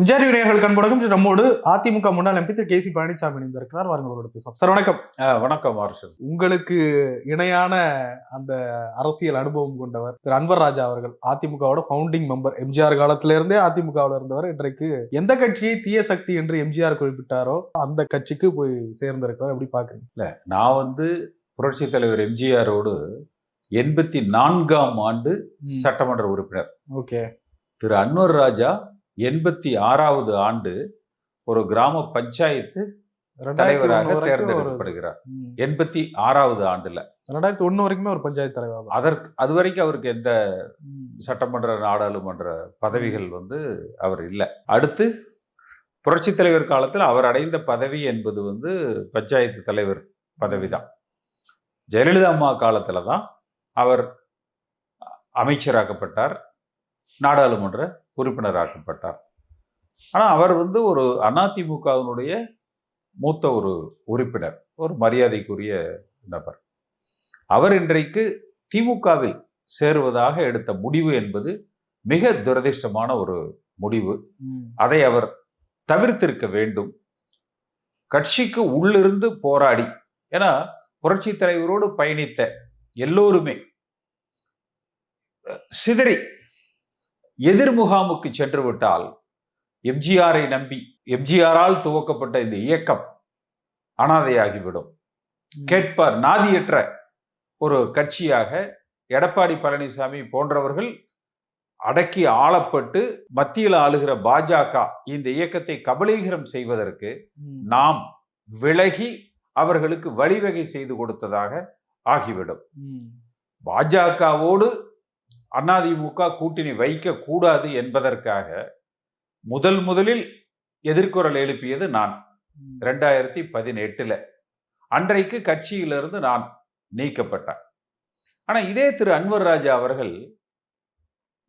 எம்ஜிஆர் நேயர்கள் கண்படக்கும் நம்மோடு அதிமுக முன்னாள் எம்பி திரு கே சி பழனிசாமி இணைந்திருக்கிறார். வாருங்கள் அவரோட பேசலாம். சார் வணக்கம். வணக்கம் மார்ஷல் உங்களுக்கு இணையான அந்த அரசியல் அனுபவம் கொண்டவர் திரு அன்வர் ராஜா அவர்கள் அதிமுகவோட ஃபவுண்டிங் மெம்பர் எம்ஜிஆர் காலத்துல இருந்தே அதிமுகவில் இருந்தவர். இன்றைக்கு எந்த கட்சியை தீய சக்தி என்று எம்ஜிஆர் குறிப்பிட்டாரோ அந்த கட்சிக்கு போய் சேர்ந்திருக்கிறார். எப்படி பாக்குறீங்க இல்ல நான் வந்து புரட்சி தலைவர் எம்ஜிஆரோடு எண்பத்தி நான்காம் ஆண்டு சட்டமன்ற உறுப்பினர். ஓகே. திரு அன்வர் ராஜா எண்பத்தி ஆறாவது ஆண்டு ஒரு கிராம பஞ்சாயத்து தலைவராக தேர்ந்தெடுக்கப்படுகிறார். எண்பத்தி ஆறாவது ஆண்டுல. ரெண்டாயிரத்தி ஒண்ணு வரைக்குமே ஒரு பஞ்சாயத்து தலைவர். அதற்கு அது வரைக்கும் அவருக்கு எந்த. சட்டமன்ற நாடாளுமன்ற பதவிகள் வந்து அவர் இல்லை. அடுத்து புரட்சி தலைவர் காலத்தில் அவர் அடைந்த பதவி என்பது வந்து பஞ்சாயத்து தலைவர் பதவி தான் ஜெயலலிதா அம்மா காலத்துல தான் அவர் அமைச்சராக்கப்பட்டார். நாடாளுமன்ற உறுப்பினராக்கப்பட்டார். ஆனா அவர் வந்து ஒரு அதிமுகவினுடைய மூத்த ஒரு உறுப்பினர் ஒரு மரியாதைக்குரிய நபர். அவர் இன்றைக்கு திமுகவில் சேருவதாக எடுத்த முடிவு என்பது மிக துரதிர்ஷ்டமான ஒரு முடிவு. அதை அவர் தவிர்த்திருக்க வேண்டும். கட்சிக்கு உள்ளிருந்து போராடி ஏன்னா புரட்சி தலைவரோடு பயணித்த எல்லோருமே சிதறி எதிர் முகாமுக்கு சென்று விட்டால் எம்ஜிஆரை நம்பி எம்ஜிஆரால் துவக்கப்பட்ட இந்த இயக்கம் அனாதையாகிவிடும் கேட்பார் நாதியற்ற ஒரு கட்சியாக எடப்பாடி பழனிசாமி போன்றவர்கள் அடக்கி ஆளப்பட்டு மத்தியில் ஆளுகிற பாஜக இந்த இயக்கத்தை கபலீகரம் செய்வதற்கு. நாம் விலகி அவர்களுக்கு வழிவகை செய்து கொடுத்ததாக ஆகிவிடும். பாஜகவோடு அதிமுக கூட்டணி வைக்க கூடாது என்பதற்காக முதல் முதலில் எதிர்குரல் எழுப்பியது நான். ரெண்டாயிரத்தி பதினெட்டுல அன்றைக்கு கட்சியிலிருந்து நான் நீக்கப்பட்டேன் ஆனா இதே திரு அன்வர் ராஜா அவர்கள்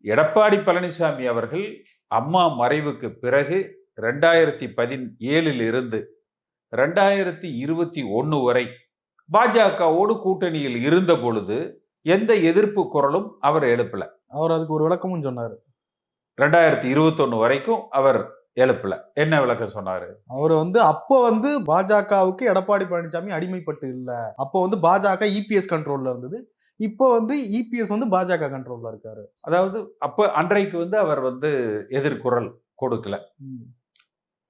எடப்பாடி பழனிசாமி அவர்கள் அம்மா மறைவுக்கு பிறகு ரெண்டாயிரத்தி பதினேழில் இருந்து ரெண்டாயிரத்தி இருபத்தி ஒன்னு வரை பாஜகவோடு கூட்டணியில் இருந்த பொழுது எந்த எதிர்ப்பு குரலும் அவர் எழுப்பல. அவர் அதுக்கு ஒரு விளக்கமும் சொன்னாரு. ரெண்டாயிரத்தி இருபத்தொன்னு வரைக்கும் அவர் எழுப்பல. என்ன விளக்கம் சொன்னாரு? அவர் வந்து அப்போ வந்து பாஜகவுக்கு எடப்பாடி பழனிசாமி அடிமைப்பட்டு இல்ல. அப்போ வந்து பாஜக இபிஎஸ் கண்ட்ரோல்ல இருந்தது. இப்போ வந்து இபிஎஸ் வந்து பாஜக கண்ட்ரோல்ல இருக்காரு. அதாவது அப்ப அன்றைக்கு வந்து அவர் வந்து எதிர்குரல் கொடுக்கல.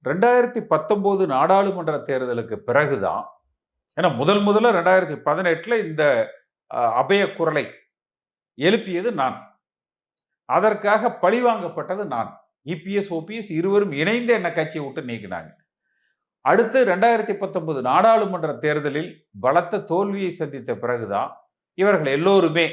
ரெண்டாயிரத்தி பத்தொன்பது நாடாளுமன்ற தேர்தலுக்கு பிறகுதான் ஏன்னா முதல் முதல்ல ரெண்டாயிரத்தி பதினெட்டுல இந்த அபய குரலை எழுப்பியது நான். அதற்காக பழிவாங்கப்பட்டது நான். இபிஎஸ் ஓபிஎஸ் இருவரும் இணைந்து என்ன கட்சியை விட்டு நீக்கினாங்க. அடுத்து ரெண்டாயிரத்தி பத்தொன்பது நாடாளுமன்ற தேர்தலில் பலத்த தோல்வியை சந்தித்த பிறகுதான் இவர்கள் எல்லோருமே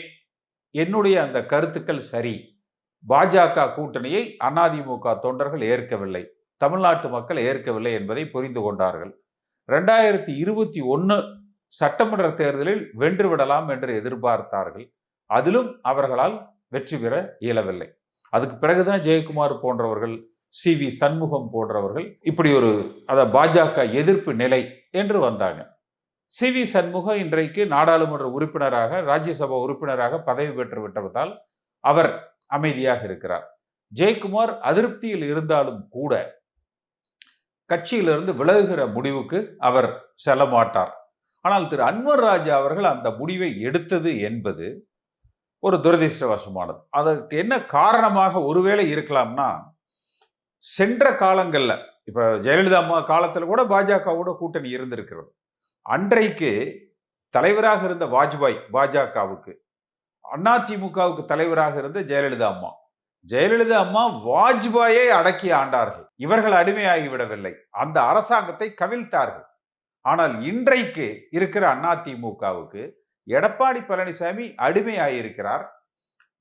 என்னுடைய அந்த கருத்துக்கள் சரி. பாஜக கூட்டணியை அதிமுக தொண்டர்கள் ஏற்கவில்லை. தமிழ்நாட்டு மக்கள் ஏற்கவில்லை என்பதை புரிந்து கொண்டார்கள். ரெண்டாயிரத்தி இருபத்தி ஒன்று சட்டமன்ற தேர்தலில் வென்று விடலாம் என்று எதிர்பார்த்தார்கள். அதிலும் அவர்களால் வெற்றி பெற இயலவில்லை. அதுக்கு பிறகுதான் ஜெயக்குமார் போன்றவர்கள் சி. வி. சண்முகம் போன்றவர்கள் இப்படி ஒரு அத பாஜக எதிர்ப்பு நிலை என்று வந்தாங்க. சி. வி. சண்முகம் இன்றைக்கு நாடாளுமன்ற உறுப்பினராக ராஜ்யசபா உறுப்பினராக பதவி பெற்று விட்டதால் அவர் அமைதியாக இருக்கிறார். ஜெயக்குமார் அதிருப்தியில் இருந்தாலும் கூட கட்சியிலிருந்து விலகுகிற முடிவுக்கு அவர் செல்ல மாட்டார். ஆனால் திரு அன்வர் ராஜா அவர்கள் அந்த முடிவை எடுத்தது என்பது ஒரு துரதிர்ஷ்டவசமானது. அதற்கு என்ன காரணமாக ஒருவேளை இருக்கலாம்னா சென்ற காலங்களில் இப்போ ஜெயலலிதா அம்மா காலத்தில் கூட பாஜகவோட கூட்டணி இருந்திருக்கிறது. அன்றைக்கு தலைவராக இருந்த வாஜ்பாய் பாஜகவுக்கு அதிமுகவுக்கு தலைவராக இருந்த ஜெயலலிதா அம்மா. ஜெயலலிதா அம்மா வாஜ்பாயை அடக்கி ஆண்டார்கள். இவர்கள் அடிமையாகிவிடவில்லை அந்த அரசாங்கத்தை கவிழ்த்தார்கள். ஆனால் இன்றைக்கு இருக்கிற அதிமுகவுக்கு எடப்பாடி பழனிசாமி அடிமையாயிருக்கிறார்.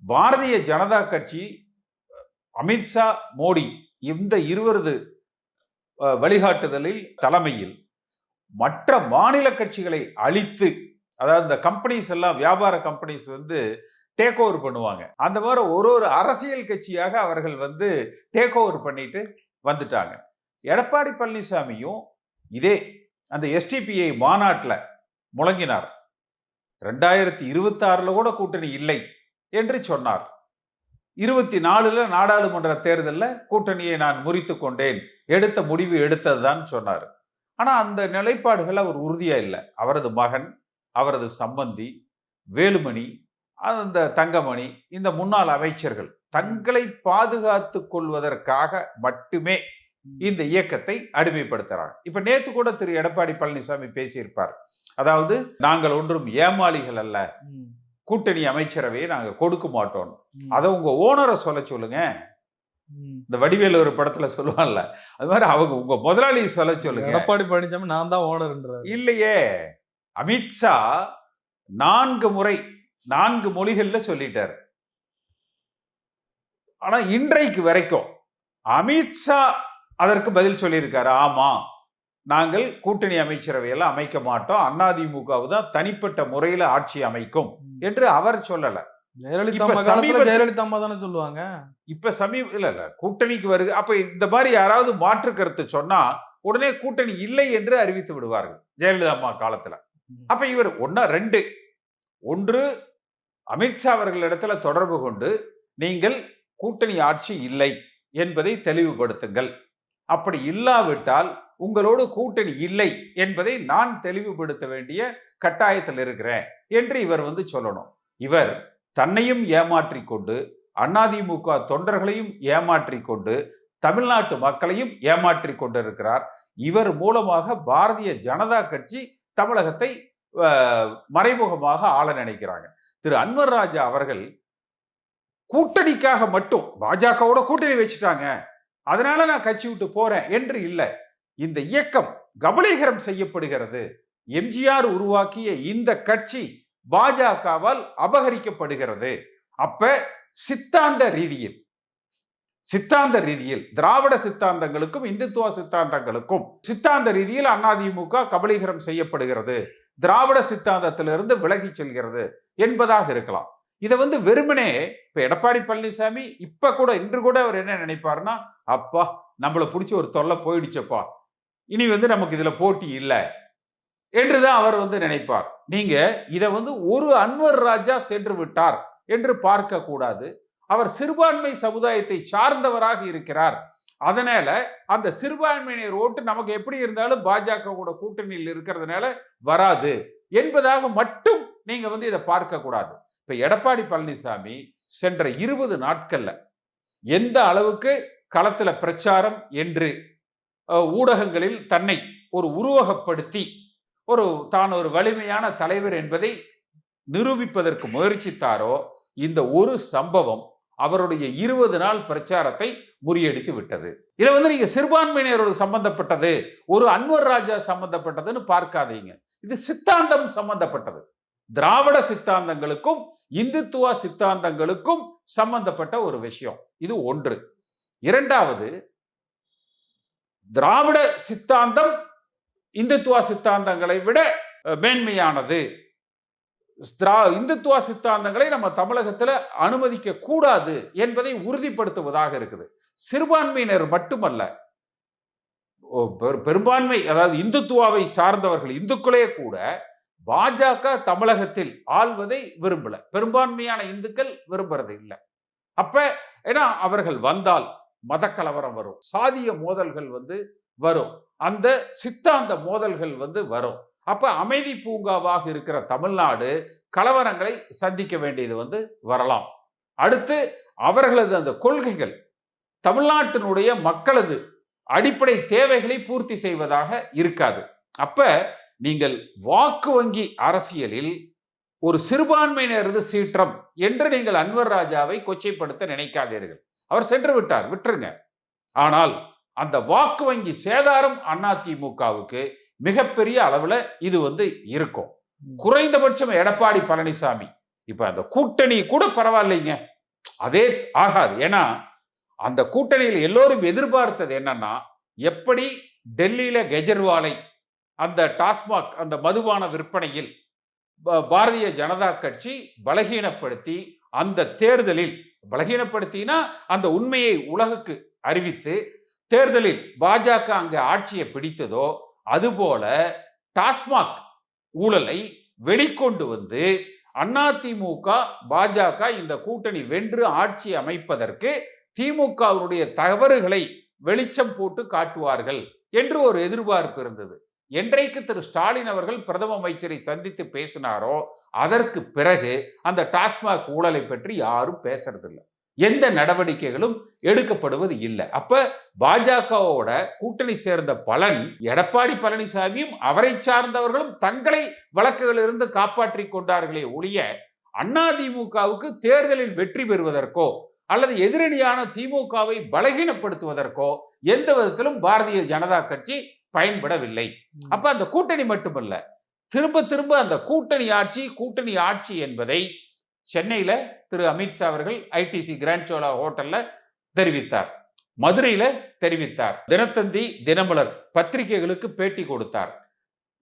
பாரதிய ஜனதா கட்சி அமித்ஷா மோடி இந்த இருவரது வழிகாட்டுதலில் தலைமையில் மற்ற மாநில கட்சிகளை அழித்து அதாவது இந்த கம்பெனிஸ் எல்லாம் வியாபார கம்பெனிஸ் வந்து டேக் ஓவர் பண்ணுவாங்க. அந்த மாதிரி ஒரு ஒரு அரசியல் கட்சியாக அவர்கள் வந்து டேக் ஓவர் பண்ணிட்டு வந்துட்டாங்க. எடப்பாடி பழனிசாமியும் இதே அந்த எஸ்டிபிஐ மாநாட்டில் முழங்கினார். ரெண்டாயிரத்தி இருபத்தி ஆறுல கூட கூட்டணி இல்லை என்று சொன்னார். இருபத்தி நாலுல நாடாளுமன்ற தேர்தலில் கூட்டணியை நான் முறித்து கொண்டேன். எடுத்த முடிவு எடுத்ததுதான் சொன்னார். ஆனா அந்த நிலைப்பாடுகள் அவர் உறுதியா இல்லை. அவரது மகன் அவரது சம்பந்தி வேலுமணி அந்த தங்கமணி இந்த முன்னாள் அமைச்சர்கள் தங்களை பாதுகாத்து கொள்வதற்காக மட்டுமே இந்த இயக்கத்தை அடிமைப்படுத்துறாங்க. இப்ப நேத்து கூட திரு எடப்பாடி பழனிசாமி பேசியிருப்பார். அதாவது நாங்கள் ஒன்றும் ஏமாளிகள் அல்ல. கூட்டணி அமைச்சரவையை நாங்க கொடுக்க மாட்டோம். அதை உங்க ஓனரை சொல்ல சொல்லுங்க. இந்த வடிவேலு ஒரு படத்துல சொல்லுவான்ல அது மாதிரி அவங்க உங்க முதலாளியை சொல்ல சொல்லுங்க. எடப்பாடி பழனிசாமி நான் தான் ஓனர்ன்றாரு. இல்லையே. அமித்ஷா நான்கு முறை நான்கு மொழிகள்ல சொல்லிட்டார். ஆனா இன்றைக்கு வரைக்கும் அமித்ஷா அதற்கு பதில் சொல்லியிருக்காரு ஆமா நாங்கள் கூட்டணி அமைச்சரவையெல்லாம் அமைக்க மாட்டோம். அதிமுக தான் தனிப்பட்ட முறையில ஆட்சி அமைக்கும். என்று அவர் சொல்லல. ஜெயலலிதா அம்மா தானே சொல்லுவாங்க? இப்ப சமீப இல்ல இல்ல கூட்டணிக்கு வருது அப்ப இந்த மாதிரி யாராவது மாற்று கருத்து சொன்னா உடனே கூட்டணி இல்லை என்று அறிவித்து விடுவார்கள் ஜெயலலிதா அம்மா காலத்துல. அப்ப இவர் ஒன்னா ரெண்டு ஒன்று அமித்ஷா அவர்களிடத்துல தொடர்பு கொண்டு நீங்கள் கூட்டணி ஆட்சி இல்லை என்பதை தெளிவுபடுத்துங்கள். அப்படி இல்லாவிட்டால் உங்களோடு கூட்டணி இல்லை என்பதை நான் தெளிவுபடுத்த வேண்டிய கட்டாயத்தில் இருக்கிறேன் என்று இவர் வந்து சொல்லணும். இவர் தன்னையும் ஏமாற்றி கொண்டு அதிமுக தொண்டர்களையும் ஏமாற்றி கொண்டு தமிழ்நாட்டு மக்களையும் ஏமாற்றி கொண்டிருக்கிறார். இவர் மூலமாக பாரதிய ஜனதா கட்சி தமிழகத்தை மறைமுகமாக ஆள நினைக்கிறாங்க. திரு அன்வர் ராஜா அவர்கள் கூட்டணிக்காக மட்டும் பாஜகவோட கூட்டணி வச்சுட்டாங்க. அதனால நான் கட்சி விட்டு போறேன் என்று இல்லை. இந்த இயக்கம் கபலீகரம் செய்யப்படுகிறது. எம்ஜிஆர் உருவாக்கிய இந்த கட்சி பாஜகவால் அபகரிக்கப்படுகிறது. அப்ப சித்தாந்த ரீதியில் சித்தாந்த ரீதியில் திராவிட சித்தாந்தங்களுக்கும் இந்துத்துவ சித்தாந்தங்களுக்கும் சித்தாந்த ரீதியில் அதிமுக கபலீகரம் செய்யப்படுகிறது. திராவிட சித்தாந்தத்திலிருந்து விலகி செல்கிறது என்பதாக இருக்கலாம். இதை வந்து வெறுமனே இப்போ எடப்பாடி பழனிசாமி இப்போ கூட இன்று கூட அவர் என்ன நினைப்பாருன்னா அப்பா நம்மளை பிடிச்சி ஒரு தொல்லை போயிடுச்சப்பா. இனி வந்து நமக்கு இதில் போட்டி இல்லை. என்று தான் அவர் வந்து நினைப்பார். நீங்க இதை வந்து ஒரு அன்வர் ராஜா சென்று விட்டார் என்று பார்க்க கூடாது. அவர் சிறுபான்மை சமுதாயத்தை சார்ந்தவராக இருக்கிறார். அதனால அந்த சிறுபான்மையினர் ஓட்டு நமக்கு எப்படி இருந்தாலும் பாஜக கூட கூட்டணியில் இருக்கிறதுனால வராது என்பதாக மட்டும் நீங்க வந்து இதை பார்க்க கூடாது. இப்ப எடப்பாடி பழனிசாமி சென்ற இருபது நாட்கள்ல எந்த அளவுக்கு களத்துல பிரச்சாரம் என்று ஊடகங்களில் தன்னை ஒரு உருவகப்படுத்தி ஒரு தான் ஒரு வலிமையான தலைவர் என்பதை நிரூபிப்பதற்கு முயற்சித்தாரோ இந்த ஒரு சம்பவம் அவருடைய இருபது நாள் பிரச்சாரத்தை முறியடித்து விட்டது. இதுல வந்து நீங்க சிறுபான்மையினரோடு சம்பந்தப்பட்டது ஒரு அன்வர் ராஜா சம்பந்தப்பட்டதுன்னு பார்க்காதீங்க. இது சித்தாந்தம் சம்பந்தப்பட்டது. திராவிட சித்தாந்தங்களுக்கும் இந்துத்துவ சித்தாந்தங்களுக்கும் சம்பந்தப்பட்ட ஒரு விஷயம். இது ஒன்று. இரண்டாவது திராவிட சித்தாந்தம் இந்துத்துவ சித்தாந்தங்களை விட மேன்மையானது. திரா- இந்துத்துவ சித்தாந்தங்களை நம்ம தமிழகத்துல அனுமதிக்க கூடாது என்பதை உறுதிப்படுத்துவதாக இருக்குது. சிறுபான்மையினர் மட்டுமல்ல. ஓ, பெரு- பெரும்பான்மை அதாவது இந்துத்துவாவை சார்ந்தவர்கள் இந்துக்களே கூட பாஜக தமிழகத்தில் ஆள்வதை விரும்பல. பெரும்பான்மையான இந்துக்கள் விரும்புறது இல்லை. அப்ப ஏன்னா அவர்கள் வந்தால் மத கலவரம் வரும். சாதிய மோதல்கள் வந்து வரும். அந்த சித்தாந்த மோதல்கள் வந்து வரும். அப்ப அமைதி பூங்காவாக இருக்கிற தமிழ்நாடு கலவரங்களை சந்திக்க வேண்டியது வந்து வரலாம். அடுத்து அவர்களது அந்த கொள்கைகள் தமிழ்நாட்டினுடைய மக்களது அடிப்படை தேவைகளை பூர்த்தி செய்வதாக இருக்காது. அப்ப நீங்கள் வாக்கு வங்கி அரசியலில் ஒரு சிறுபான்மையினரது சீற்றம் என்று நீங்கள் அன்வர் ராஜாவை கொச்சைப்படுத்த நினைக்காதீர்கள். அவர் சென்று விட்டார் விட்டுருங்க. ஆனால் அந்த வாக்கு வங்கி சேதாரம் அதிமுகவுக்கு மிகப்பெரிய அளவுல இது வந்து இருக்கும். குறைந்தபட்சம் எடப்பாடி பழனிசாமி. இப்ப அந்த கூட்டணி கூட பரவாயில்லைங்க. அதே ஆகாது. ஏன்னா அந்த கூட்டணியில் எல்லோரும் எதிர்பார்த்தது என்னன்னா எப்படி டெல்லியில கெஜ்ரிவாலை அந்த டாஸ்மாக் அந்த மதுபான விற்பனையில் ப- பாரதிய ஜனதா கட்சி பலகீனப்படுத்தி அந்த தேர்தலில் பலகீனப்படுத்தினா அந்த உண்மையை உலகுக்கு அறிவித்து தேர்தலில் பாஜக அங்கே ஆட்சியை பிடித்ததோ அதுபோல டாஸ்மாக் ஊழலை வெளிக்கொண்டு வந்து அதிமுக பாஜக இந்த கூட்டணி வென்று ஆட்சி அமைப்பதற்கு திமுகவுடைய தவறுகளை வெளிச்சம் போட்டு காட்டுவார்கள் என்று ஒரு எதிர்பார்ப்பு இருந்தது. என்றைக்கு திரு ஸ்டாலின் அவர்கள் பிரதம அமைச்சரை சந்தித்து பேசினாரோ அதற்கு பிறகு அந்த டாஸ்மாக் ஊழலை பற்றி யாரும் பேசுறதில்லை. எந்த நடவடிக்கைகளும் எடுக்கப்படுவது இல்லை. அப்ப பாஜகவோட கூட்டணி சேர்ந்த பலன் எடப்பாடி பழனிசாமியும் அவரை சார்ந்தவர்களும் தங்களை வழக்குகளிலிருந்து காப்பாற்றி கொண்டார்களே ஒழிய அதிமுகவுக்கு தேர்தலில் வெற்றி பெறுவதற்கோ அல்லது எதிரணியான திமுகவை பலகீனப்படுத்துவதற்கோ எந்த விதத்திலும் பாரதிய ஜனதா கட்சி பயன்படவில்லை. அப்ப அந்த கூட்டணி மட்டுமல்ல திரும்ப திரும்ப அந்த கூட்டணி ஆட்சி கூட்டணி ஆட்சி என்பதை சென்னையில திரு. அமித்ஷா அவர்கள் ஐடிசி கிராண்ட் சோலா ஹோட்டல்ல தெரிவித்தார். மதுரையில தெரிவித்தார். தினத்தந்தி தினமலர் பத்திரிகைகளுக்கு பேட்டி கொடுத்தார்.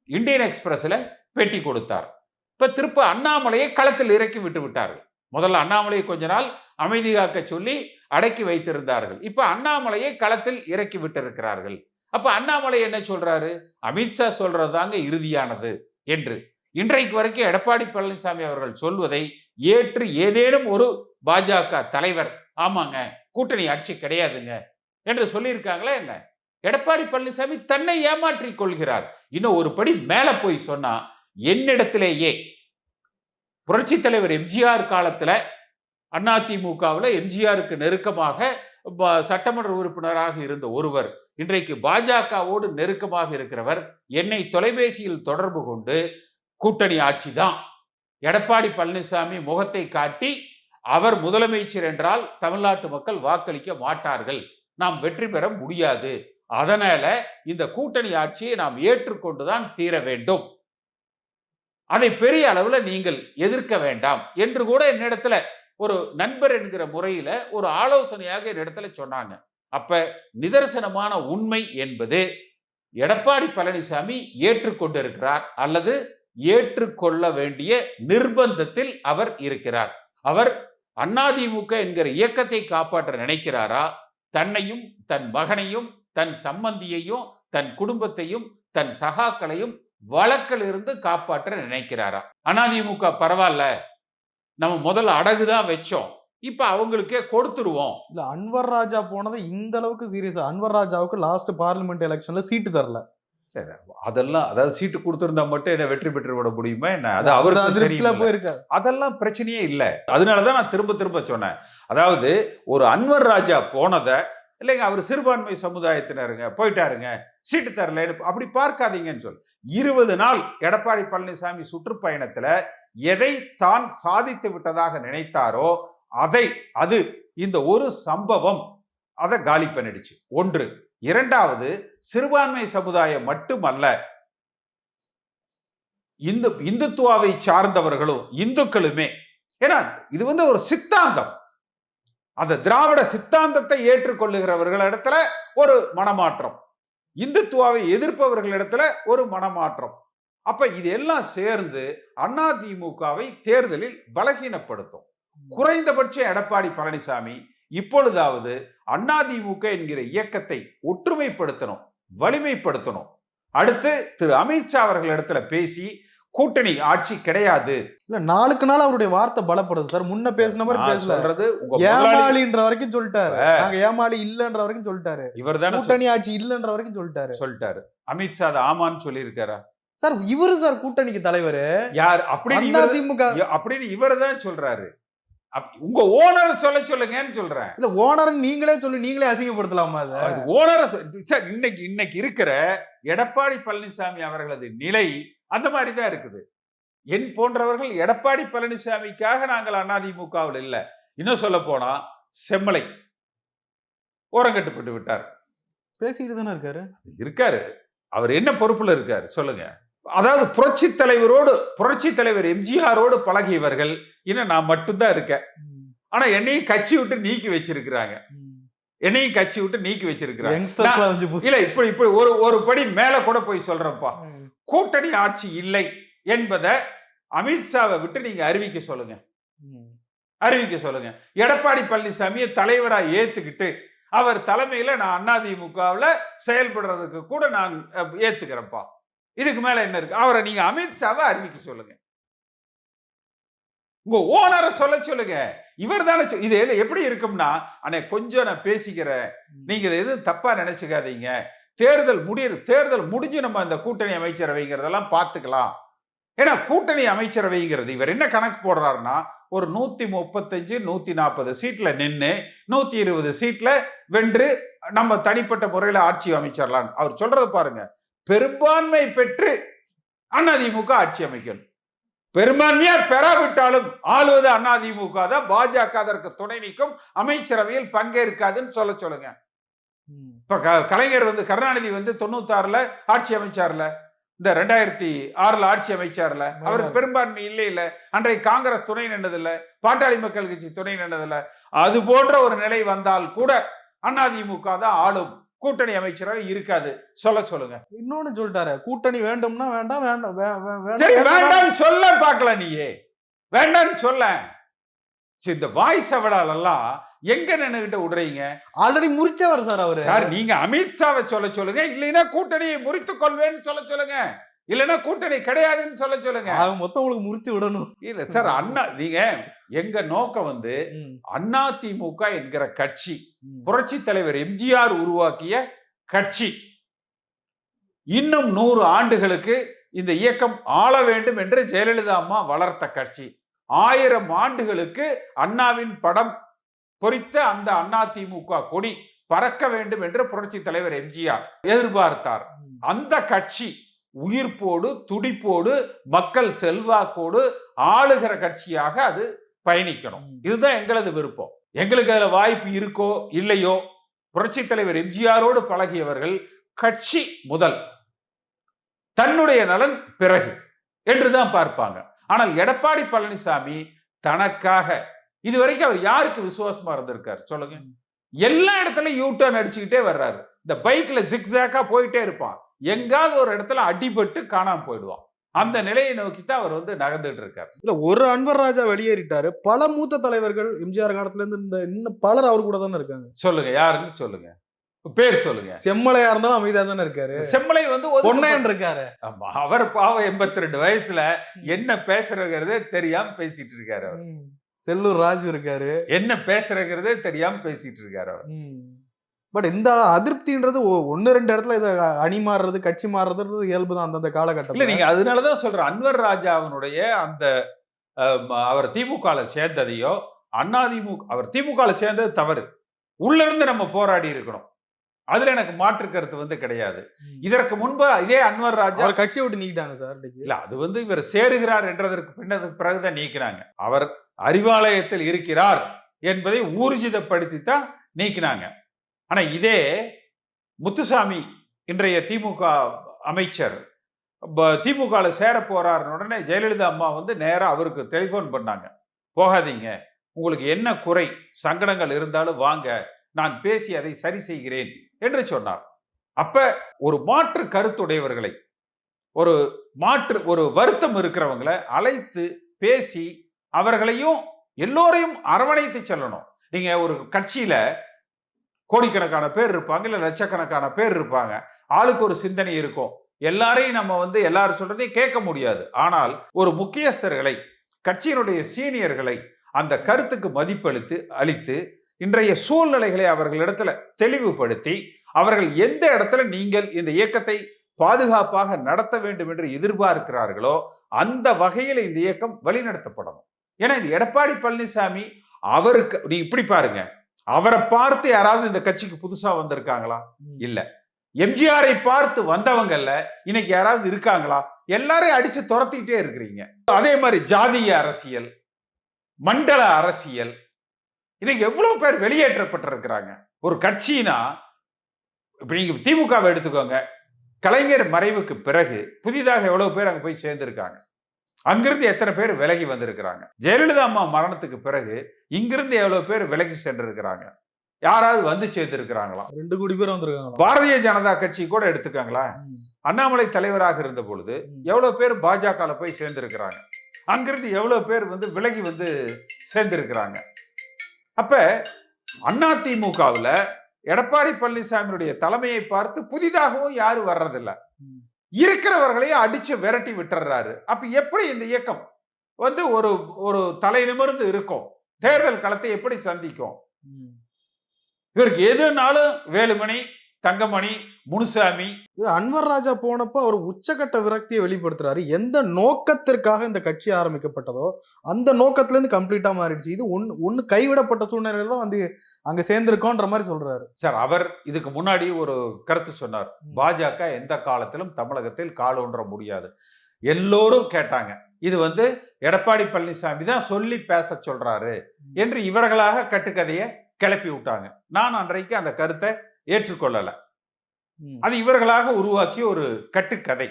இந்தியன் எக்ஸ்பிரஸ்ல பேட்டி கொடுத்தார். இப்ப திருப்ப அண்ணாமலையை களத்தில் இறக்கி விட்டு விட்டார்கள். முதல்ல அண்ணாமலையை கொஞ்ச நாள் அமைதி காக்க சொல்லி அடக்கி வைத்திருந்தார்கள். இப்ப அண்ணாமலையை களத்தில் இறக்கி விட்டிருக்கிறார்கள். அப்போ அண்ணாமலை என்ன சொல்றாரு? அமித்ஷா சொல்றதுதாங்க இறுதியானது என்று. இன்றைக்கு வரைக்கும் எடப்பாடி பழனிசாமி அவர்கள் சொல்வதை ஏற்று ஏதேனும் ஒரு பாஜக தலைவர் ஆமாங்க கூட்டணி ஆட்சி கிடையாதுங்க என்று சொல்லியிருக்காங்களா என்ன? எடப்பாடி பழனிசாமி தன்னை ஏமாற்றிக் கொள்கிறார். இன்னும் ஒரு படி மேல போய் சொன்னா என்னிடத்திலேயே புரட்சி தலைவர் எம்ஜிஆர் காலத்துல அதிமுகவில் எம்ஜிஆருக்கு நெருக்கமாக சட்டமன்ற உறுப்பினராக இருந்த ஒருவர் இன்றைக்கு பாஜகவோடு நெருக்கமாக இருக்கிறவர் என்னை தொலைபேசியில் தொடர்பு கொண்டு கூட்டணி ஆட்சி தான் எடப்பாடி பழனிசாமி முகத்தை காட்டி அவர் முதலமைச்சர் என்றால் தமிழ்நாட்டு மக்கள் வாக்களிக்க மாட்டார்கள். நாம் வெற்றி பெற முடியாது. அதனால இந்த கூட்டணி ஆட்சியை நாம் ஏற்றுக்கொண்டுதான் தீர வேண்டும். அதை பெரிய அளவில் நீங்கள் எதிர்க்க வேண்டாம் என்று கூட என்னிடத்துல ஒரு நண்பர் என்கிற முறையில ஒரு ஆலோசனையாக என்னிடத்துல சொன்னாங்க. அப்ப நிதர்சனமான உண்மை என்பது எடப்பாடி பழனிசாமி ஏற்றுக்கொண்டிருக்கிறார் அல்லது ஏற்றுக்கொள்ள வேண்டிய நிர்பந்தத்தில் அவர் இருக்கிறார். அவர் அதிமுக என்கிற இயக்கத்தை காப்பாற்ற நினைக்கிறாரா? தன்னையும் தன் மகனையும் தன் சம்பந்தியையும் தன் குடும்பத்தையும் தன் சகாக்களையும் வழக்கிலிருந்து காப்பாற்ற நினைக்கிறாரா? அதிமுக பரவாயில்ல. நம்ம முதல்ல அடகுதான் வச்சோம். இப்ப அவங்களுக்கே கொடுத்துருவோம். இல்ல அன்வர் ராஜா போனது இந்த அளவுக்கு சீரியஸா அன்வர் ராஜாவுக்கு லாஸ்ட் பார்லிமெண்ட் எலெக்ஷன்ல சீட்டு தரல. அதெல்லாம் அதாவது சீட்டு கொடுத்திருந்தா மட்டும் என்ன வெற்றி பெற்று விட முடியுமா என்ன? அது அவருக்கு போயிருக்காரு. அதெல்லாம் பிரச்சனையே இல்லை. அதனாலதான் நான் திரும்ப திரும்ப சொன்னேன். அதாவது ஒரு அன்வர் ராஜா போனதை இல்லைங்க அவர் சிறுபான்மை சமுதாயத்தினருங்க போயிட்டாருங்க சீட்டு தரலன்னு அப்படி பார்க்காதீங்கன்னு சொல். இருபது நாள் எடப்பாடி பழனிசாமி சுற்றுப்பயணத்துல எதை தான் சாதித்து விட்டதாக நினைத்தாரோ அதை அது இந்த ஒரு சம்பவம் அதை காலி பண்ணிடுச்சு. ஒன்று இரண்டாவது சிறுபான்மை சமுதாயம் மட்டுமல்ல இந்து இந்துத்துவாவை சார்ந்தவர்களும் இந்துக்களுமே ஏன்னா இது வந்து ஒரு சித்தாந்தம். அந்த திராவிட சித்தாந்தத்தை ஏற்றுக்கொள்ளுகிறவர்களிடத்துல ஒரு மனமாற்றம். இந்துத்துவாவை எதிர்ப்பவர்களிடத்துல ஒரு மனமாற்றம். அப்ப இது எல்லாம் சேர்ந்து அதிமுகவை தேர்தலில் பலகீனப்படுத்தும். குறைந்தபட்சம் எடப்பாடி பழனிசாமி இப்பொழுதாவது அதிமுக என்கிற இயக்கத்தை ஒற்றுமைப்படுத்தணும் வலிமைப்படுத்தணும். அடுத்து திரு அமித்ஷா அவர்களிடத்துல பேசி கூட்டணி ஆட்சி கிடையாது. இல்ல நாளுக்கு நாள் அவருடைய வார்த்தை பலப்படுது சார். முன்ன பேசின மாதிரி முதலாளி ஏமாளின்ற வரைக்கும் சொல்லிட்டாரு. நாங்க ஏமாளி இல்லன்ற வரைக்கும் சொல்லிட்டாரு. இவர் தானே கூட்டணி ஆட்சி இல்லன்ற வரைக்கும் சொல்லிட்டாரு. சொல்லிட்டாரு. அமித்ஷா அது ஆமான்னு சொல்லியிருக்காரா? சார் இவரு சார் கூட்டணிக்கு தலைவர். யார்? அப்படின்னு அதிமுக அப்படின்னு இவர் தான் சொல்றாரு. உங்க ஓனர் சொல்ல சொல்லுங்கன்னு சொல்றேன். இல்ல ஓனர் நீங்களே சொல்லி நீங்களே அசிங்கப்படுத்தலாமா அதை? ஓனரை சார் இன்னைக்கு இன்னைக்கு இருக்கிற எடப்பாடி பழனிசாமி அவர்களது நிலை அந்த மாதிரி தான் இருக்குது. என் போன்றவர்கள் எடப்பாடி பழனிசாமிக்காக நாங்கள் அதிமுகவில் இல்லை. இன்னும் சொல்ல போனா செம்மலை. ஓரங்கட்டுப்பட்டு விட்டார். பேசிக்கிட்டு தானே இருக்காரு? இருக்காரு. அவர் என்ன பொறுப்புல இருக்காரு? சொல்லுங்க. அதாவது புரட்சி தலைவரோடு புரட்சி தலைவர் எம்ஜிஆரோடு பழகியவர்கள் இன்னும் நான் மட்டும்தான் இருக்கேன். ஆனா என்னையும் கட்சி விட்டு நீக்கி வச்சிருக்கிறாங்க. என்னையும் கட்சி விட்டு நீக்கி வச்சிருக்கிறாங்க. இல்ல இப்படி இப்படி ஒரு ஒரு படி மேல கூட போய் சொல்றேன்ப்பா. கூட்டணி ஆட்சி இல்லை என்பதை அமித்ஷாவை விட்டு நீங்க அறிவிக்க சொல்லுங்க. அறிவிக்க சொல்லுங்க. எடப்பாடி பழனிசாமியை தலைவரா ஏத்துக்கிட்டு அவர் தலைமையில நான் அதிமுகவுல செயல்படுறதுக்கு கூட நான் ஏத்துக்கிறேன்ப்பா. இதுக்கு மேல என்ன இருக்கு? அவரை நீங்க அமித்ஷாவை அறிவிக்க சொல்லுங்க. உங்க ஓனரை சொல்ல சொல்லுங்க. இவர் தானே இது எப்படி இருக்கும்னா அண்ணே கொஞ்சம் நான் பேசிக்கிறேன். நீங்க இதை எதுவும் தப்பா நினைச்சுக்காதீங்க. தேர்தல் முடிய தேர்தல் முடிஞ்சு நம்ம அந்த கூட்டணி அமைச்சரவைங்கிறதெல்லாம் பார்த்துக்கலாம். ஏன்னா கூட்டணி அமைச்சரவைங்கிறது இவர் என்ன கணக்கு போடுறாருன்னா ஒரு நூத்தி முப்பத்தஞ்சு நூத்தி நாற்பது சீட்ல நின்று நூத்தி இருபது சீட்ல வென்று நம்ம தனிப்பட்ட முறையில ஆட்சி அமைச்சிடலாம் அவர் சொல்றத பாருங்க. பெரும்பான்மை பெற்று அதிமுக ஆட்சி அமைக்கணும். பெரும்பான்மையா பெறாவிட்டாலும் ஆளுவது அதிமுக தான். பாஜக அதற்கு துணை நிற்கும். அமைச்சரவையில் பங்கேற்காதுன்னு சொல்ல சொல்லுங்க. இப்ப கலைஞர் வந்து கருணாநிதி வந்து தொண்ணூத்தாறுல ஆட்சி அமைச்சார்ல. இந்த ரெண்டாயிரத்தி ஆறுல ஆட்சி அமைச்சார்ல. அவருக்கு பெரும்பான்மை இல்லை இல்ல. அன்றைக்கு காங்கிரஸ் துணை நின்றது இல்ல பாட்டாளி மக்கள் கட்சி துணை இல்ல அது போன்ற ஒரு நிலை வந்தால் கூட அதிமுக தான் ஆளும். கூட்டணி அமைச்சரவை இருக்காது. சொல்ல சொல்லுங்க. இன்னொன்னு சொல்லிட்டாரு. கூட்டணி வேண்டும்னா வேண்டாம் வேண்டாம் சரி வேண்டாம். சொல்ல பார்க்கல நீயே. வேண்டாம்னு சொல்ல. சரி, இந்த வாய் சவடால் எல்லாம் எங்க நின்னுகிட்ட விடுறீங்க? ஆல்ரெடி முறிச்சவர் சார் அவரு. சார் நீங்க அமித்ஷாவை சொல்ல சொல்லுங்க. இல்லைன்னா கூட்டணியை முறித்துக் கொள்வேன்னு சொல்ல சொல்லுங்க. இல்லைன்னா கூட்டணி கிடையாதுன்னு சொல்ல சொல்லுங்க. ஆக மொத்தம் உங்களுக்கு முறிச்சு விடணும். இல்ல சார் அண்ணா நீங்க எங்க நோக்கம் வந்து ம், அதிமுக என்கிற கட்சி. புரட்சி தலைவர் எம்ஜிஆர் உருவாக்கிய கட்சி. இன்னும் நூறு ஆண்டுகளுக்கு இந்த இயக்கம் ஆள வேண்டும் என்று ஜெயலலிதா அம்மா வளர்த்த கட்சி. ஆயிரம் ஆண்டுகளுக்கு அண்ணாவின் படம் பொறித்த அந்த அதிமுக கொடி பறக்க வேண்டும் என்று புரட்சி தலைவர் எம்ஜிஆர் எதிர்பார்த்தார். அந்த கட்சி உயிர்ப்போடு துடிப்போடு மக்கள் செல்வாக்கோடு ஆளுகிற கட்சியாக அது பயணிக்கணும். இதுதான் எங்களது விருப்பம். எங்களுக்கு அதுல வாய்ப்பு இருக்கோ இல்லையோ புரட்சி தலைவர் எம்ஜிஆரோடு பழகியவர்கள் கட்சி முதல். தன்னுடைய நலன் பிறகு என்றுதான் பார்ப்பாங்க. ஆனால் எடப்பாடி பழனிசாமி தனக்காக இதுவரைக்கும் அவர் யாருக்கு விசுவாசமா இருந்திருக்காரு சொல்லுங்க. எல்லா இடத்துலயும் யூ டர்ன் அடிச்சுக்கிட்டே வர்றாரு. இந்த பைக்ல ஜிக்ஸாக்கா போயிட்டே இருப்பான். எங்காவது ஒரு இடத்துல அடிபட்டு காணாம போயிடுவான். அந்த நிலையை நோக்கி தான் அவர் வந்து நகர்ந்துட்டு இருக்காரு. இல்ல ஒரு அன்வர் ராஜா வெளியேறிட்டாரு. பல மூத்த தலைவர்கள் எம்ஜிஆர் காலத்துல இருந்து இந்த இன்னும் பலர் அவர் கூட தானே இருக்காங்க. சொல்லுங்க யாருன்னு சொல்லுங்க. பேர் சொல்லுங்க. செம்மலையா இருந்தாலும் அமைதியா தானே இருக்காரு. செம்மலை வந்து பொன்னையன் இருக்காரு. ஆமா, அவர் பாவம் எண்பத்தி ரெண்டு வயசுல என்ன பேசுறங்கிறதே தெரியாம பேசிட்டு இருக்காரு அவர். செல்லூர் ராஜு இருக்காரு. என்ன பேசுறங்கிறதே தெரியாம பேசிட்டு இருக்காரு அவர். பட் இந்த அதிருப்தின்றது ஒ- ஒண்ணு ரெண்டு இடத்துல இதை அணி மாறுறது கட்சி மாறுறது இயல்பு தான் அந்தந்த இல்ல காலகட்டத்தில். நீங்க அதனாலதான் சொல்றேன். அன்வர் ராஜாவினுடைய அந்த அவர் திமுகல சேர்ந்ததையோ அதிமுக அவர் திமுகல சேர்ந்தது தவறு. உள்ள இருந்து நம்ம போராடி இருக்கணும் அதுல எனக்கு மாற்று கருத்து வந்து கிடையாது. இதற்கு முன்பு இதே அன்வர் ராஜா கட்சியை விட்டு நீக்கிட்டாங்க சார். இல்ல அது வந்து இவர் சேருகிறார் என்றதற்கு பின்னது பிறகுதான் நீக்கினாங்க. அவர் அறிவாலயத்தில் இருக்கிறார் என்பதை ஊர்ஜிதப்படுத்தி தான் நீக்கினாங்க. ஆனா இதே முத்துசாமி இன்றைய திமுக அமைச்சர் ப- சேர போறாருன்னு உடனே ஜெயலலிதா அம்மா வந்து நேராக அவருக்கு டெலிஃபோன் பண்ணாங்க. போகாதீங்க. உங்களுக்கு என்ன குறை சங்கடங்கள் இருந்தாலும் வாங்க. நான் பேசி அதை சரி செய்கிறேன் என்று சொன்னார். அப்ப ஒரு மாற்று கருத்துடையவர்களை ஒரு மாற்று ஒரு வருத்தம் இருக்கிறவங்களை அழைத்து பேசி அவர்களையும் எல்லோரையும் அரவணைத்து செல்லணும். நீங்க ஒரு கட்சியில கோடிக்கணக்கான பேர் இருப்பாங்க இல்லை லட்சக்கணக்கான பேர் இருப்பாங்க. ஆளுக்கு ஒரு சிந்தனை இருக்கும். எல்லாரையும் நம்ம வந்து எல்லாரும் சொல்றதையும் கேட்க முடியாது. ஆனால் ஒரு முக்கியஸ்தர்களை கட்சியினுடைய சீனியர்களை அந்த கருத்துக்கு மதிப்பளித்து அளித்து இன்றைய சூழ்நிலைகளை அவர்களிடத்துல தெளிவுபடுத்தி அவர்கள் எந்த இடத்துல நீங்கள் இந்த இயக்கத்தை பாதுகாப்பாக நடத்த வேண்டும் என்று எதிர்பார்க்கிறார்களோ அந்த வகையில் இந்த இயக்கம் வழிநடத்தப்படணும். ஏன்னா இது எடப்பாடி பழனிசாமி அவருக்கு நீ இப்படி பாருங்க அவரை பார்த்து யாராவது இந்த கட்சிக்கு புதுசா வந்திருக்காங்களா. இல்ல. எம்ஜிஆரை பார்த்து வந்தவங்கல்ல இன்னைக்கு யாராவது இருக்காங்களா? எல்லாரையும் அடிச்சு துரத்திக்கிட்டே இருக்கிறீங்க. அதே மாதிரி ஜாதிய அரசியல் மண்டல அரசியல் இன்னைக்கு எவ்வளவு பேர் வெளியேற்றப்பட்டிருக்கிறாங்க? ஒரு கட்சினா இப்ப நீங்க திமுகவை எடுத்துக்கோங்க. கலைஞர் மறைவுக்கு பிறகு புதிதாக எவ்வளவு பேர் அங்க போய் சேர்ந்திருக்காங்க? அங்கிருந்து எத்தனை பேர் விலகி வந்திருக்கிறாங்க? ஜெயலலிதா அம்மா மரணத்துக்கு பிறகு இங்கிருந்து எவ்வளவு பேர் விலகி சென்றிருக்கிறாங்க? யாராவது வந்து சேர்ந்திருக்கிறாங்களா? ரெண்டு கோடி பேர் வந்திருக்காங்களா பாரதிய ஜனதா கட்சி கூட எடுத்துக்காங்களா. அண்ணாமலை தலைவராக இருந்த பொழுது. எவ்வளவு பேர் பாஜக போய் சேர்ந்திருக்கிறாங்க? அங்கிருந்து எவ்வளவு பேர் வந்து விலகி வந்து சேர்ந்திருக்கிறாங்க? அப்ப அதிமுகவுல எடப்பாடி பழனிசாமியுடைய தலைமையை பார்த்து புதிதாகவும் யாரும் வர்றதில்ல. இருக்கிறவர்களையும் அடிச்சு விரட்டி விட்டுறாரு. அப்ப எப்படி இந்த இயக்கம் வந்து ஒரு ஒரு தலை நிமிர்ந்து இருக்கும்? தேர்தல் களத்தை எப்படி சந்திக்கும்? இவருக்கு எதுனாலும் வேலுமணி தங்கமணி முனுசாமி. இது அன்வர் ராஜா போனப்போ அவர் உச்சக்கட்ட விரக்தியை வெளிப்படுத்துறாரு. எந்த நோக்கத்திற்காக இந்த கட்சி ஆரம்பிக்கப்பட்டதோ அந்த நோக்கத்துல இருந்து கம்ப்ளீட்டா மாறிடுச்சு. இது ஒன்னு ஒன்னு கைவிடப்பட்ட சூழ்நிலையில தான் வந்து அங்க சேர்ந்திருக்கோன்ற மாதிரி சொல்றாரு. சார் அவர் இதுக்கு முன்னாடி ஒரு கருத்து சொன்னார். பாஜக எந்த காலத்திலும் தமிழகத்தில் கால் ஊன்ற முடியாது. எல்லோரும் கேட்டாங்க. இது வந்து எடப்பாடி பழனிசாமி தான் சொல்லி பேச சொல்றாரு என்று இவர்களாக கட்டுக்கதையை கிளப்பி விட்டாங்க. நான் அன்றைக்கு அந்த கருத்தை ஏற்றுக்கொள்ளல. அது இவர்களாக உருவாக்கிய ஒரு கட்டுக்கதை.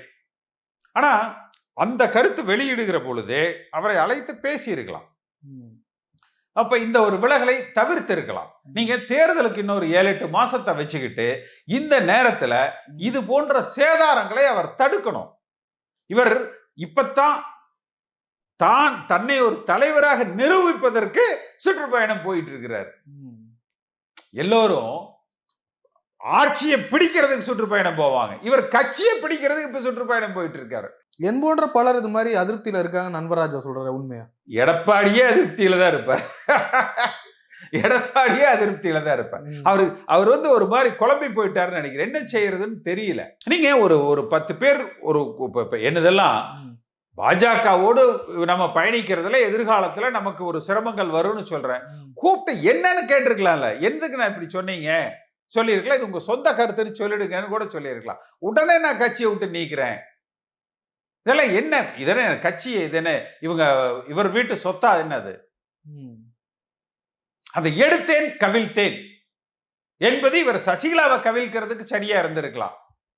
ஆனா அந்த கருத்து வெளியிடுகிற பொழுதே அவரை அழைத்து பேசியிருக்கலாம். அப்ப இந்த ஒரு விலகலை தவிர்த்திருக்கலாம். நீங்க தேர்தலுக்கு இன்னொரு ஏழு எட்டு மாசத்தை வச்சுக்கிட்டு இந்த நேரத்துல இது போன்ற சேதாரங்களை அவர் தடுக்கணும். இவர் இப்பத்தான் தான் தன்னை ஒரு தலைவராக நிரூபிப்பதற்கு சுற்றுப்பயணம் போயிட்டு இருக்கிறார். எல்லோரும் ஆட்சியை பிடிக்கிறதுக்கு சுற்றுப்பயணம் போவாங்க. இவர் கட்சியை பிடிக்கிறதுக்கு இப்ப சுற்றுப்பயணம் போயிட்டு இருக்காரு என் போன்ற பலர் இது மாதிரி அதிருப்தியில இருக்காங்க நண்பராஜா சொல்றாரு உண்மையா? எடப்பாடியே அதிருப்தியில தான் இருப்பார். எடப்பாடியே அதிருப்தியில தான் இருப்பார். அவரு அவர் வந்து ஒரு மாதிரி குழம்பி போயிட்டாருன்னு நினைக்கிறேன். என்ன செய்யறதுன்னு தெரியல. நீங்க ஒரு ஒரு பத்து பேர் ஒரு என்னதெல்லாம். பாஜகவோடு நம்ம பயணிக்கிறதுல எதிர்காலத்துல நமக்கு ஒரு சிரமங்கள் வரும்னு சொல்றேன். கூப்பிட்டு என்னன்னு கேட்டிருக்கலாம்ல. எதுக்கு நான் இப்படி சொன்னீங்க? சொல்லியிருக்கலாம். இது உங்க சொந்த கருத்துன்னு சொல்லிடுங்கன்னு கூட சொல்லியிருக்கலாம். உடனே நான் கட்சியை விட்டு நீக்கிறேன். இதெல்லாம் என்ன? இதென்ன கட்சி இதென்ன? இவங்க இவர் வீட்டு சொத்தா என்னது. அதை எடுத்தேன் கவிழ்த்தேன் என்பது இவர் சசிகலாவை கவிழ்க்கிறதுக்கு சரியா இருந்திருக்கலாம்.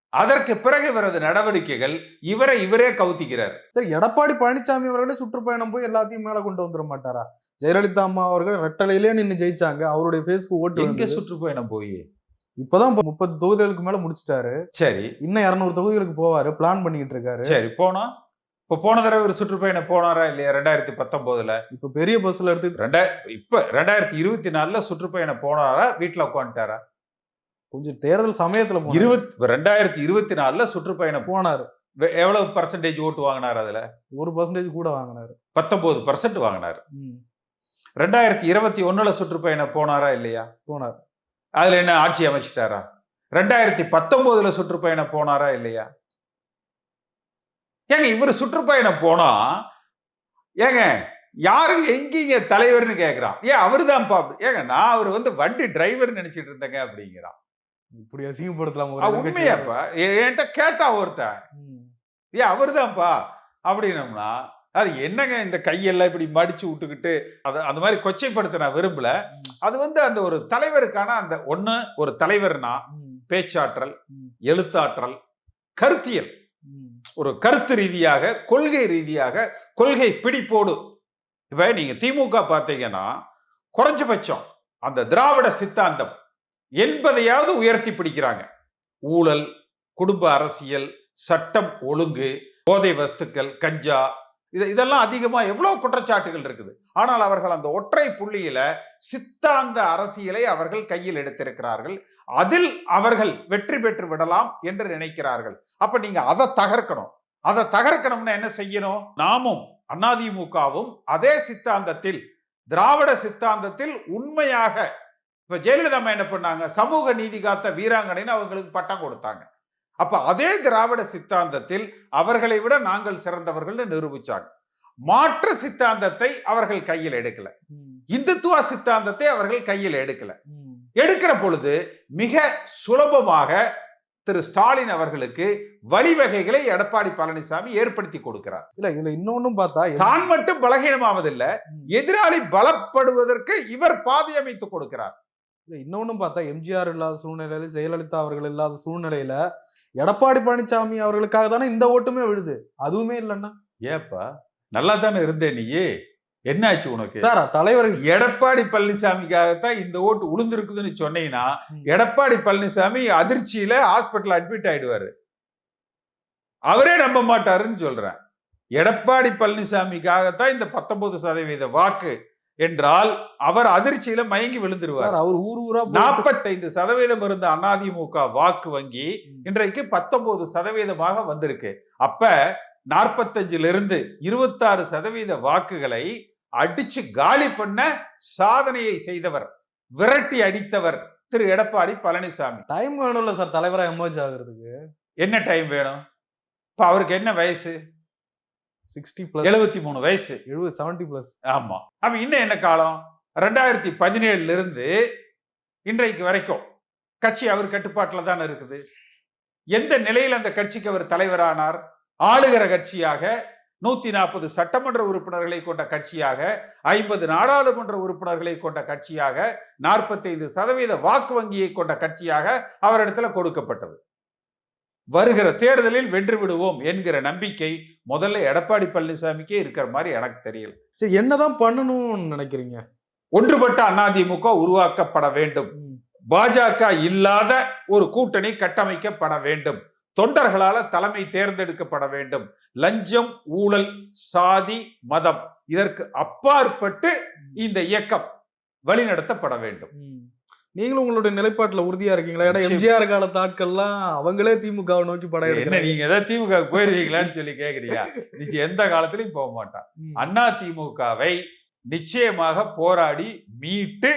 அதற்கு பிறகு இவரது நடவடிக்கைகள் இவரை இவரே கவுத்திக்கிறார். சரி எடப்பாடி பழனிசாமி அவர்களே சுற்றுப்பயணம் போய் எல்லாத்தையும் மேல கொண்டு வந்துட மாட்டாரா? ஜெயலலிதா அம்மா அவர்கள் ரெட்டலையிலே நின்னு ஜெயிச்சாங்க. அவருடைய பேஸ்க்கு ஓட்டு எங்க. சுற்றுப்பயணம் போய்? இப்பதான் இப்ப முப்பது தொகுதிகளுக்கு மேல முடிச்சிட்டாரு. சரி. இன்னும் இருநூறு தொகுதிகளுக்கு போவாரு பிளான் பண்ணிக்கிட்டு இருக்காரு. சரி போனோம் இப்ப போன தடவை ஒரு சுற்றுப்பயணம் போனாரா இல்லையா ரெண்டாயிரத்தி பத்தொன்பதுல இப்ப பெரிய பஸ்ல எடுத்து ரெண்டாயிர இப்ப ரெண்டாயிரத்தி இருபத்தி நாலுல சுற்றுப்பயணம் போனாரா வீட்டுல உட்காந்துட்டாரா கொஞ்சம் தேர்தல் சமயத்துல. இருபத்தி ரெண்டாயிரத்தி இருபத்தி நாலுல சுற்றுப்பயணம் போனாரு. எவ்வளவு பர்சன்டேஜ் ஓட்டு வாங்கினார் அதுல? ஒரு பர்சன்டேஜ் கூட வாங்கினாரு. பத்தொன்பது பர்சன்ட் வாங்கினார். ரெண்டாயிரத்தி இருபத்தி ஒண்ணுல சுற்றுப்பயணம் போனாரா இல்லையா? போனார். அதுல என்ன ஆட்சி அமைச்சிட்டாரா? ரெண்டாயிரத்தி பத்தொன்பதுல சுற்றுப்பயணம் போனாரா இல்லையா? ஏங்க இவர் சுற்றுப்பயணம் போனா ஏங்க யாரு எங்கீங்க தலைவர்னு கேக்குறான். ஏன் அவருதான்ப்பா அப்படி. ஏங்க நான் அவர் வந்து வண்டி டிரைவர் நினைச்சிட்டு இருந்தேங்க அப்படிங்கிறான். இப்படி அசிங்கப்படுத்தலாம். உண்மையாப்பா. என்கிட்ட கேட்டா ஒருத்தன். ஏன் அவருதான்ப்பா. அப்படின்னம்னா அது என்னங்க இந்த கையெல்லாம் இப்படி மடிச்சு விட்டுக்கிட்டு அது அந்த மாதிரி கொச்சைப்படுத்த நான் விரும்பல. அது வந்து அந்த ஒரு தலைவருக்கான அந்த ஒண்ணு ஒரு தலைவர்னா. பேச்சாற்றல். எழுத்தாற்றல் கருத்தியல். ஒரு கருத்து ரீதியாக கொள்கை ரீதியாக கொள்கை பிடிப்போடு இப்ப நீங்க திமுக பார்த்தீங்கன்னா குறைஞ்சபட்சம் அந்த திராவிட சித்தாந்தம் என்பதையாவது உயர்த்தி பிடிக்கிறாங்க ஊழல் குடும்ப அரசியல் சட்டம் ஒழுங்கு போதை வஸ்துக்கள் கஞ்சா இது இதெல்லாம் அதிகமாக எவ்வளோ குற்றச்சாட்டுகள் இருக்குது? ஆனால் அவர்கள் அந்த ஒற்றை புள்ளியில சித்தாந்த அரசியலை அவர்கள் கையில் எடுத்திருக்கிறார்கள். அதில் அவர்கள் வெற்றி பெற்று விடலாம் என்று நினைக்கிறார்கள். அப்ப நீங்க அதை தகர்க்கணும். அதை தகர்க்கணும்னா என்ன செய்யணும்? நாமும் அதிமுகவும் அதே சித்தாந்தத்தில் திராவிட சித்தாந்தத்தில் உண்மையாக இப்ப ஜெயலலிதா என்ன பண்ணாங்க? சமூக நீதி காத்த வீராங்கனைன்னு அவங்களுக்கு பட்டம் கொடுத்தாங்க. அப்ப அதே திராவிட சித்தாந்தத்தில் அவர்களை விட நாங்கள் சிறந்தவர்கள்னு நிரூபிச்சாங்க மாற்று சித்தாந்தத்தை அவர்கள் கையில் எடுக்கல. இந்துத்துவ சித்தாந்தத்தை அவர்கள் கையில் எடுக்கல. எடுக்கிற பொழுது மிக சுலபமாக திரு ஸ்டாலின் அவர்களுக்கு வழிவகைகளை எடப்பாடி பழனிசாமி ஏற்படுத்தி கொடுக்கிறார் இல்ல இதுல இன்னொன்னும் பார்த்தா தான் மட்டும் பலகீனமாவதில்லை. எதிராளி பலப்படுவதற்கு இவர் பாதை அமைத்து கொடுக்கிறார் இல்ல இன்னொன்னும் பார்த்தா எம்ஜிஆர் இல்லாத சூழ்நிலையில ஜெயலலிதா அவர்கள் இல்லாத சூழ்நிலையில எடப்பாடி பழனிசாமி அவர்களுக்காக தானே இந்த ஓட்டுமே விழுது? அதுவுமே இல்லைன்னா? ஏப்பா நல்லா தானே இருந்தே நீ என்னாச்சு உனக்கு? சார் தலைவர்கள் எடப்பாடி பழனிசாமிக்காகத்தான் இந்த ஓட்டு உளுந்திருக்குதுன்னு சொன்னீங்கன்னா. எடப்பாடி பழனிசாமி அதிர்ச்சியில ஹாஸ்பிட்டல் அட்மிட் ஆயிடுவாரு. அவரே நம்ப மாட்டாருன்னு சொல்றேன். எடப்பாடி பழனிசாமிக்காகத்தான் இந்த பத்தொன்பது சதவீத வாக்கு என்றால் அவர் அதிர்ச்சியில மயங்கி விழுந்துருவார். அவர் ஊர் ஊரா நாற்பத்தைந்து சதவீதம் இருந்த அதிமுக வாக்கு வங்கி. இன்றைக்கு பத்தொன்பது சதவீதமாக வந்திருக்கு. அப்ப நாற்பத்தஞ்சுல இருந்து இருபத்தாறு சதவீத வாக்குகளை அடிச்சு காலி பண்ண சாதனையை செய்தவர் விரட்டி அடித்தவர் திரு எடப்பாடி பழனிசாமி. டைம் வேணும்ல சார் தலைவரா எமர்ஜ் ஆகுறதுக்கு. என்ன டைம் வேணும்? இப்ப அவருக்கு என்ன வயசு? சிக்ஸ்டி பிளஸ் எழுபத்தி மூணு வயசு. எழுபது செவன்டி பிளஸ் ஆமா. அப்ப இன்னும் என்ன காலம்? ரெண்டாயிரத்தி பதினேழுல இருந்து இன்றைக்கு வரைக்கும் கட்சி அவர் கட்டுப்பாட்டுல தானே இருக்குது. எந்த நிலையில் அந்த கட்சிக்கு அவர் தலைவரானார்? ஆளுகிற கட்சியாக நூத்தி நாற்பது சட்டமன்ற உறுப்பினர்களை கொண்ட கட்சியாக ஐம்பது நாடாளுமன்ற உறுப்பினர்களை கொண்ட கட்சியாக நாற்பத்தைந்து சதவீத வாக்கு வங்கியை கொண்ட கட்சியாக அவரிடத்துல கொடுக்கப்பட்டது. வருகிற தேர்தலில் வென்று விடுவோம் என்கிற நம்பிக்கை முதல்ல எடப்பாடி பழனிசாமிக்கே இருக்கிற மாதிரி எனக்கு தெரியல. சரி என்னதான் பண்ணணும்னு நினைக்கிறீங்க? ஒன்றுபட்ட அதிமுக உருவாக்கப்பட வேண்டும். பாஜக இல்லாத ஒரு கூட்டணி கட்டமைக்கப்பட வேண்டும். தொண்டர்களால தலைமை தேர்ந்தெடுக்கப்பட வேண்டும். லஞ்சம் ஊழல் சாதி மதம் இதற்கு அப்பாற்பட்டு இந்த இயக்கம் வழிநடத்தப்பட வேண்டும். நீங்களும் உங்களுடைய நிலைப்பாட்டுல உறுதியா இருக்கீங்களா ஏன்னா. எம்ஜிஆர் காலத்து ஆட்கள்லாம் அவங்களே திமுகவை நோக்கி படம் என்ன. நீங்க ஏதாவது திமுக போயிருவீங்களான்னு சொல்லி கேக்குறியா நிச்சயம் எந்த காலத்திலையும் போக மாட்டான். அண்ணா திமுகவை நிச்சயமாக போராடி மீட்டு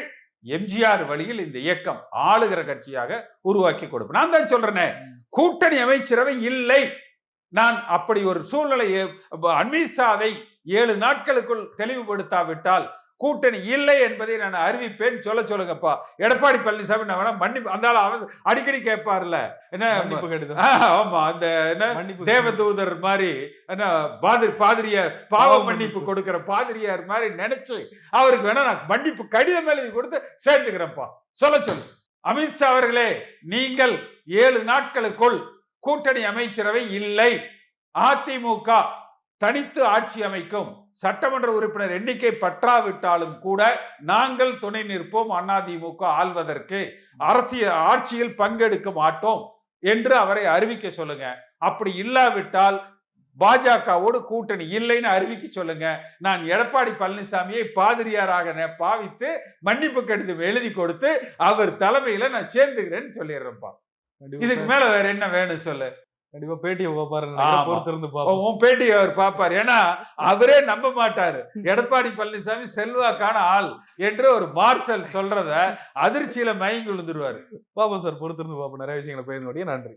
எம்ஜிஆர் வழியில் இந்த இயக்கம் ஆளுகிற கட்சியாக உருவாக்கி கொடுப்பேன் நான் தான் சொல்றேனே கூட்டணி அமைச்சரவை இல்லை நான் அப்படி ஒரு சூழ்நிலையை அமித்ஷா அதை ஏழு நாட்களுக்குள் தெளிவுபடுத்தாவிட்டால் கூட்டணி இல்லை என்பதை நான் அறிவிப்பேன். சொல்ல சொல்லுங்கப்பா. எடப்பாடி பழனிசாமி நான் வேணா மன்னிப்பு அந்த அடிக்கடி கேட்பார்ல என்ன? மன்னிப்பு ஆமா. அந்த என்ன? தேவதூதர் மாதிரி என்ன பாதிரி பாதிரியார் பாவ மன்னிப்பு. கொடுக்கிற பாதிரியார் மாதிரி நினைச்சு அவருக்கு வேணா நான் மன்னிப்பு கடிதம் எழுதி கொடுத்து சேர்த்துக்கிறேன்ப்பா. சொல்ல சொல்லு. அமித்ஷா அவர்களே நீங்கள் ஏழு நாட்களுக்குள் கூட்டணி அமைச்சரவை இல்லை. அதிமுக தனித்து ஆட்சி அமைக்கும் சட்டமன்ற உறுப்பினர் எண்ணிக்கை பற்றாவிட்டாலும் கூட நாங்கள் துணை நிற்போம். அதிமுக ஆள்வதற்கு அரசியல் ஆட்சியில் பங்கெடுக்க மாட்டோம் என்று அவரை அறிவிக்க சொல்லுங்க. அப்படி இல்லாவிட்டால் பாஜகவோடு கூட்டணி இல்லைன்னு அறிவிக்க சொல்லுங்க. நான் எடப்பாடி பழனிசாமியை பாதிரியாராக பாவித்து மன்னிப்பு கடிதம் எழுதி கொடுத்து அவர் தலைமையில நான் சேர்ந்துக்கிறேன்னு சொல்லிடுறேன்ப்பா. இதுக்கு மேல வேற என்ன வேணும் சொல்லு? கண்டிப்பா பேட்டியை பாப்பாரு. பொறுத்திருந்து உன் பாப்போம் உன் பேட்டி அவர் பார்ப்பார். ஏன்னா அவரே நம்ப மாட்டாரு. எடப்பாடி பழனிசாமி செல்வாக்கான ஆள் என்று ஒரு மார்சல் சொல்றத அதிர்ச்சியில மயங்கி விழுந்துருவாரு. பாப்போம் சார் பொறுத்திருந்து பாப்போம் நிறைய விஷயங்களை முடியும் நன்றி.